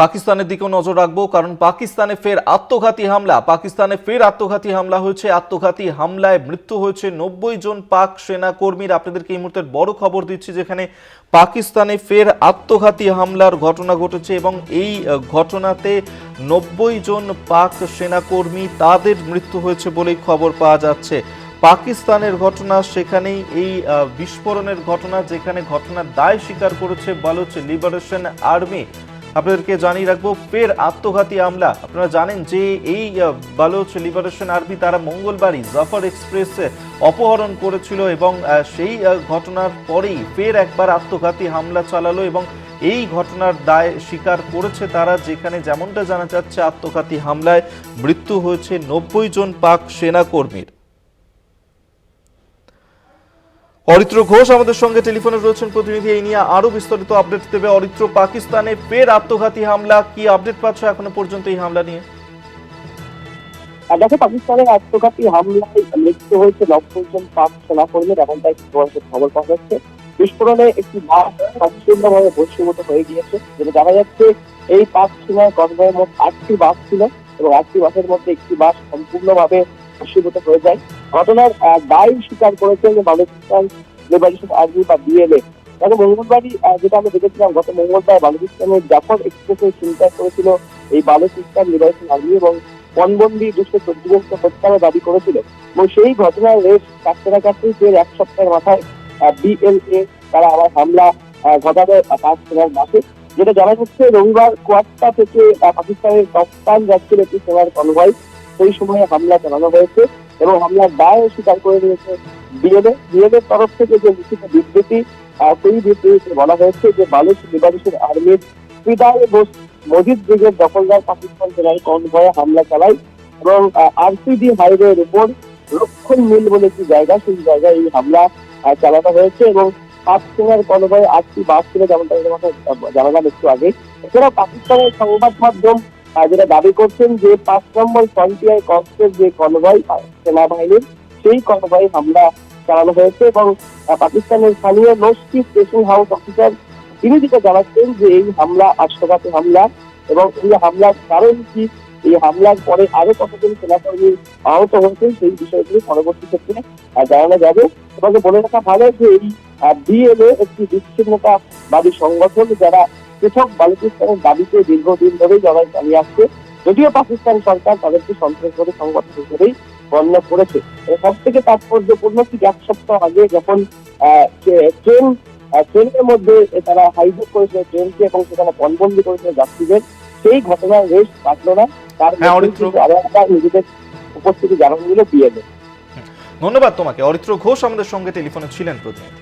পাকিস্তানের দিকেও নজর রাখব, কারণ পাকিস্তানে ফের আত্মঘাতী হামলা। পাকিস্তানে ফের আত্মঘাতী হামলা হয়েছে। আত্মঘাতী হামলায় মৃত্যু হয়েছে নব্বই জন পাক সেনা কর্মীর আপনাদেরকে এই মুহূর্তের বড় খবর দিচ্ছি যেখানে পাকিস্তানে ফের আত্মঘাতী হামলার ঘটনা ঘটেছে এবং এই ঘটনাতে নব্বই জন পাক সেনাকর্মী তাদের মৃত্যু হয়েছে বলেই খবর পাওয়া যাচ্ছে। পাকিস্তানের ঘটনা সেখানেই এই বিস্ফোরণের ঘটনা যেখানে ঘটনার দায় স্বীকার করেছে বালুচ লিবারেশন আর্মি। আপনাদেরকে জানিয়ে রাখব, ফের আত্মঘাতী হামলা। আপনারা জানেন যে এই বালুচ লিবারেশন আর্মি তারা মঙ্গলবারই জাফর এক্সপ্রেস অপহরণ করেছিল এবং সেই ঘটনার পরেই ফের একবার আত্মঘাতী হামলা চালালো এবং এই ঘটনার দায় স্বীকার করেছে তারা, যেখানে যেমনটা জানা যাচ্ছে আত্মঘাতী হামলায় মৃত্যু হয়েছে নব্বই জন পাক সেনাকর্মীর। অরিত্র ঘোষ আমাদের সঙ্গে টেলিফোনে রয়েছেন প্রতিনিধি, এই নিয়ে আরও বিস্তারিত আপডেট দেবে অরিত্র। পাকিস্তানে ফের আত্মঘাতী হামলা, কি আপডেট পাচ্ছ এখনও পর্যন্ত এই হামলা নিয়ে? দেখো, পাকিস্তানের আত্মঘাতী হামলায় মৃত্যু হয়েছে জন পাক সেনাকর্মীর, এমনটাই খবর পাওয়া যাচ্ছে। বিস্ফোরণে একটি বাস সম্পূর্ণভাবে বস্তুগত হয়ে গিয়েছে, যেটা দেখা যাচ্ছে এই পাক সেনার কনভয়ের মধ্যে আটটি বাস ছিল এবং আটটি বাসের মধ্যে একটি বাস সম্পূর্ণভাবে বস্তুগত হয়ে যায়। ঘটনার দায় স্বীকার করেছে যে বালুচিস্তান লিবারেশন আর্মি বা বিএলএ গত মঙ্গলবারই যেটা আমরা দেখেছিলাম, গত মঙ্গলবার বালুচিস্তানের জাফর এক্সপ্রেসে চিন্তা করেছিল এই বালুচিস্তান লিবারেশন আর্মি এবং পণবন্দি দুশো চোদ্দ জনকে হত্যার দাবি করেছিল। এবং সেই ঘটনার রেস কাটতে না কাটতেই ফের এক সপ্তাহের মাথায় বিএলএ তারা আবার হামলা ঘটাবে পাক সেনার বাসে যেটা জানা যাচ্ছে, রবিবার কোয়াট্টা থেকে পাকিস্তানের কপ্তান যাচ্ছিল একটি সেনার কনভয় সেই সময়ে হামলা চালানো হয়েছে। এবং হামলার দায় স্বীকার করে নিয়েছে। বিএলএ, বিএলএর তরফ থেকে যে লিখিত বিবৃতি সেই বিবৃতিতে বলা হয়েছে যে বালুচ লিবারেশন আর্মির ফিদায় বোস মজিদ ব্রিগেড দখলদার পাকিস্তান সেনার কনভয়ে হামলা চালায় এবং আরসিডি হাইওয়ের উপর লক্ষণ মিল বলে একটি জায়গা, সেই জায়গায় এই হামলা চালানো হয়েছে এবং সেনার কনভয়ে আটটি বাস ছিল, যেমনটা জানালাম একটু আগে। এছাড়াও পাকিস্তানের সংবাদ মাধ্যম যেটা দাবি করছেন যে পাঁচ নম্বর ফ্রন্টিয়ার কক্সের যে কনভয় সেনাবাহিনীর সেই কনভয়ে হামলা চালানো হয়েছে এবং পাকিস্তানের স্থানীয় নোস্টি স্টেশন হাউস অফিসার তিনি যেটা জানাচ্ছেন যে এই হামলা, আত্মঘাতী হামলা এবং এই হামলার কারণ কি? এই হামলার পরে আরও কতজন সেনাকর্মী আহত হয়েছেন সেই বিষয়গুলি পরবর্তী ক্ষেত্রে জানানো যাবে। এবং বলে রাখা ভালো যে এই বিএলএ একটি বিচ্ছিন্নতাবাদী সংগঠন যারা পৃথক বালুচিস্তানের দাবিতে দীর্ঘদিন ধরেই লড়াই চালিয়ে আসছে। যদিও পাকিস্তান সরকার তাদেরকে সন্ত্রাসবাদী সংগঠন হিসেবেই গণ্য করেছে। সব থেকে তাৎপর্যপূর্ণ ঠিক এক সপ্তাহ আগে যখন ট্রেন ট্রেনের মধ্যে তারা হাইজ্যাক করেছিল ট্রেনকে এবং সেখানে পণবন্দি করেছিল যাত্রীদের সেই ঘটনার রেশ কাটলো না। তার হ্যাঁ, আরও একটা নিজেদের উপস্থিতি জানানো দিল বিএলএ ধন্যবাদ তোমাকে। অরিত্র ঘোষ আমাদের সঙ্গে টেলিফোনে ছিলেন প্রতিনিধি।